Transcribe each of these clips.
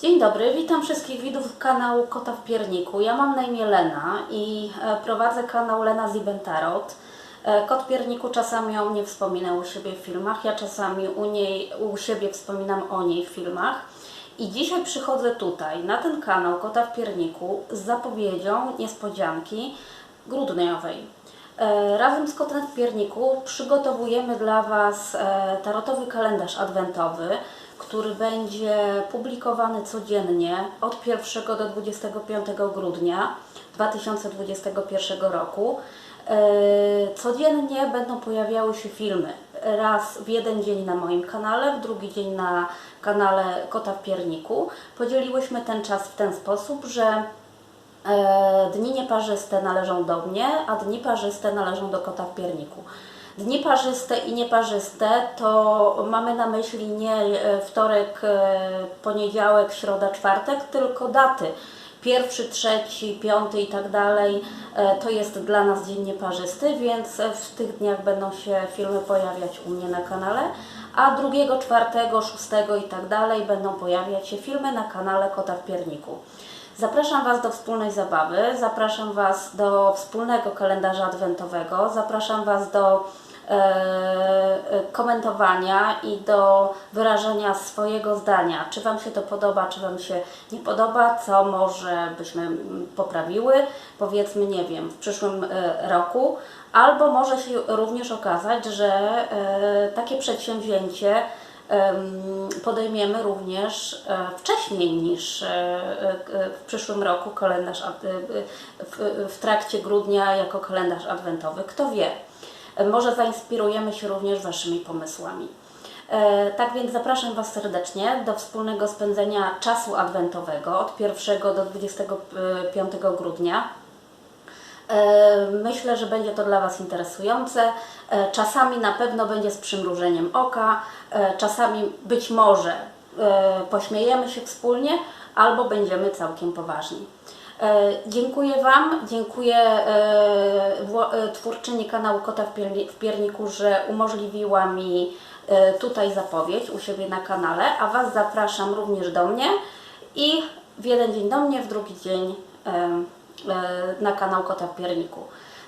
Dzień dobry, witam wszystkich widzów kanału Kota w Pierniku. Ja mam na imię Lena i e, prowadzę kanał Lena Zibentarot. E, Kot Pierniku czasami o mnie wspomina u siebie w filmach, ja czasami u, niej, u siebie wspominam o niej w filmach. I dzisiaj przychodzę tutaj, na ten kanał Kota w Pierniku z zapowiedzią niespodzianki grudniowej. E, Razem z Kotem w Pierniku przygotowujemy dla Was tarotowy kalendarz adwentowy, który będzie publikowany codziennie od 1 do 25 grudnia 2021 roku. E, Codziennie będą pojawiały się filmy. Raz w jeden dzień na moim kanale, w drugi dzień na kanale Kota w Pierniku. Podzieliłyśmy ten czas w ten sposób, że E, Dni nieparzyste należą do mnie, a dni parzyste należą do kota w pierniku. Dni parzyste i nieparzyste to mamy na myśli nie e, wtorek, e, poniedziałek, środa, czwartek, tylko daty. Pierwszy, trzeci, piąty i tak dalej e, to jest dla nas dzień nieparzysty, więc w tych dniach będą się filmy pojawiać u mnie na kanale, a drugiego, czwartego, szóstego i tak dalej będą pojawiać się filmy na kanale Kota w Pierniku. Zapraszam Was do wspólnej zabawy, zapraszam Was do wspólnego kalendarza adwentowego, zapraszam Was do komentowania i do wyrażenia swojego zdania, czy Wam się to podoba, czy Wam się nie podoba, co może byśmy poprawiły, powiedzmy, nie wiem, w przyszłym e, roku, albo może się również okazać, że e, takie przedsięwzięcie em, podejmiemy również e, wcześniej niż e, e, w przyszłym roku kalendarz e, w trakcie grudnia jako kalendarz adwentowy. Kto wie? E, Może zainspirujemy się również Waszymi pomysłami. E, Tak więc zapraszam Was serdecznie do wspólnego spędzenia czasu adwentowego od 1 do 25 grudnia. E, Myślę, że będzie to dla Was interesujące. Czasami na pewno będzie z przymrużeniem oka, czasami być może pośmiejemy się wspólnie, albo będziemy całkiem poważni. E, Dziękuję Wam, dziękuję e, e, twórczyni kanału Kota w Pierni- w Pierniku, że umożliwiła mi tutaj zapowiedź u siebie na kanale, a Was zapraszam również do mnie i w jeden dzień do mnie, w drugi dzień na kanał Kota w Pierniku.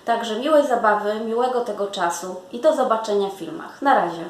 Także miłej zabawy, miłego tego czasu i do zobaczenia w filmach. Na razie.